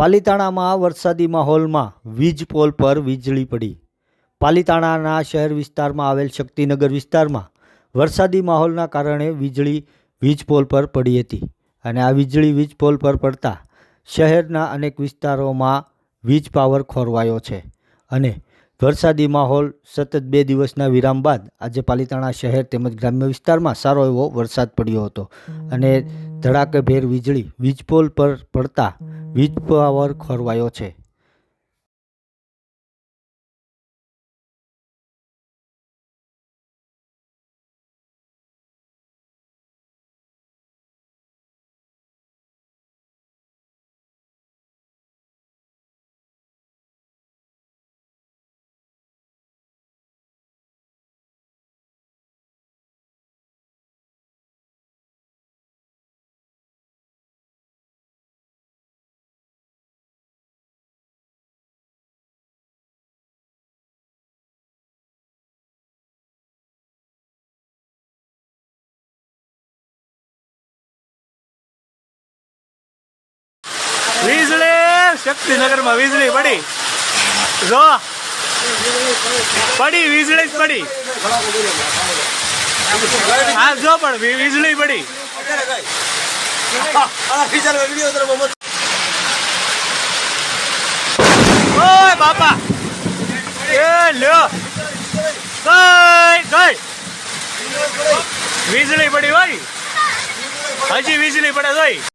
પાલીતાણામાં વરસાદી માહોલમાં વીજ પોલ પર વીજળી પડી. પાલીતાણાના શહેર વિસ્તારમાં આવેલ શક્તિનગર વિસ્તારમાં વરસાદી માહોલના કારણે વીજળી વીજ પોલ પર પડી હતી અને આ વીજળી વીજ પોલ પર પડતા શહેરના અનેક વિસ્તારોમાં વીજ પાવર ખોરવાયો છે અને વરસાદી માહોલ સતત બે દિવસના વિરામ બાદ આજે પાલીતાણા શહેર તેમજ ગ્રામ્ય વિસ્તારમાં સારો એવો વરસાદ પડ્યો હતો. અને ધડાકેભેર વીજળી વીજ પોલ પર પડતા વીજ પાવર ખોરવાયો છે. વીજળી, શક્તિનગરમાં વીજળી પડી. જો, પડી, વીજળી જ પડી. હા, જો પણ વીજળી પડી. ઓય, બાપા. એ, લ્યો. ગઈ ગઈ વીજળી પડી હોય? હજી વીજળી પડે જોઈ